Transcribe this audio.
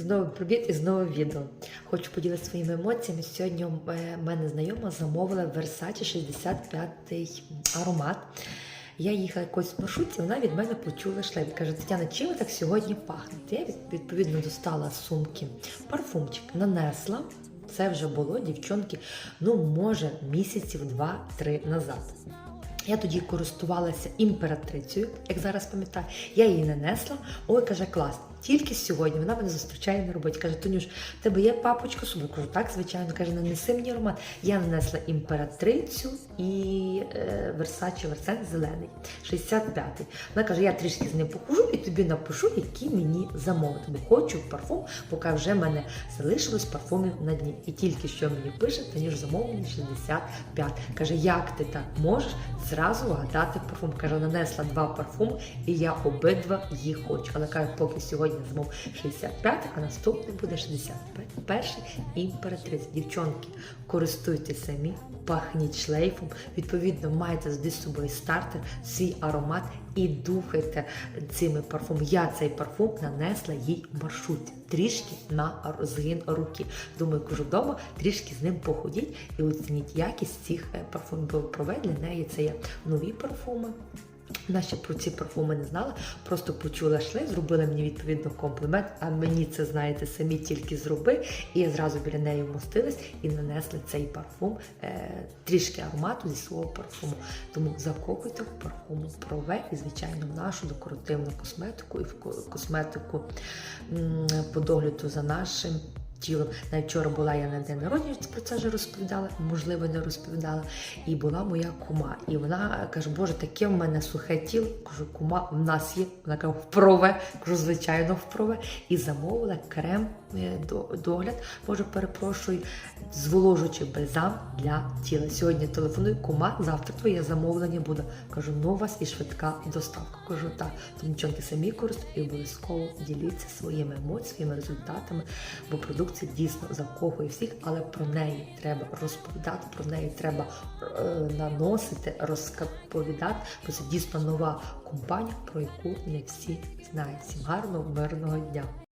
Знову привіт і знову відео. Хочу поділитися своїми емоціями. Сьогодні е, мене знайома замовила Versace 65 аромат. Я їхала якось в маршрутці, вона від мене почула шлейф. Каже, Тетяна, чим ви так сьогодні пахнете? Я відповідно достала сумки парфумчик, нанесла. Це вже було, дівчонки, ну, може, місяців два-три назад. Я тоді користувалася імператрицею, як зараз пам'ятаю. Я її нанесла. Ой, каже, клас. Тільки сьогодні вона мене зустрічає на роботі. Каже, Тонюш, в тебе є папочка з? Кажу, так, звичайно. Каже, нанеси мені аромат. Я нанесла імператрицю і е, Versace Версен зелений, 65-й. Вона каже, я трішки з ним похожу і тобі напишу, які мені замовити. Бо хочу парфум, поки вже в мене залишилось парфумів на дні. І тільки що мені пише, Танюш замовлення 65. Каже, як ти так можеш зразу вгадати парфум? Каже, нанесла два парфуми, і я обидва їх хочу. Але каже, поки сьогодні замов 65, а наступний буде 65. Перший імператриця. Дівчонки, користуйтесь самі, пахніть шлейфом. Відповідно, завжди з собою стартер, свій аромат і духайте цими парфумами. Я цей парфум нанесла їй в маршруті. Трішки на згин руки. Думаю, кажу вдома, трішки з ним походіть і оцініть якість цих е, парфумів. Бо прове для неї це є нові парфуми. Вона ще про ці парфуми не знала, просто почула шлейф, зробила мені відповідно комплімент, а мені це, знаєте, самі тільки зроби. І я зразу біля неї вмостилась і нанесла цей парфум, е, трішки аромату зі свого парфуму. Тому закохуйте в парфуму прове і, звичайно, в нашу декоративну косметику і в косметику по догляду за нашим. Тілом навіть вчора була я на день народження, про це вже розповідала, можливо, не розповідала. І була моя кума. І вона каже: Боже, таке в мене сухе тіло. Кажу, кума, в нас є. Вона каже, впрове. Кажу, звичайно, впрове. І замовила крем е, догляд. Боже, перепрошую, зволожуючий бальзам для тіла. Сьогодні телефоную, кума, завтра твоє замовлення буде. Кажу, ну вас і швидка доставка. Кажу, так. Дівчонки самі користують і обов'язково діліться своїми емоціями, результатами, бо продукція дійсно закохує всіх, але про неї треба розповідати, про неї треба е, наносити, розповідати, бо це дійсно нова компанія, про яку не всі знають. Всім гарного, мирного дня.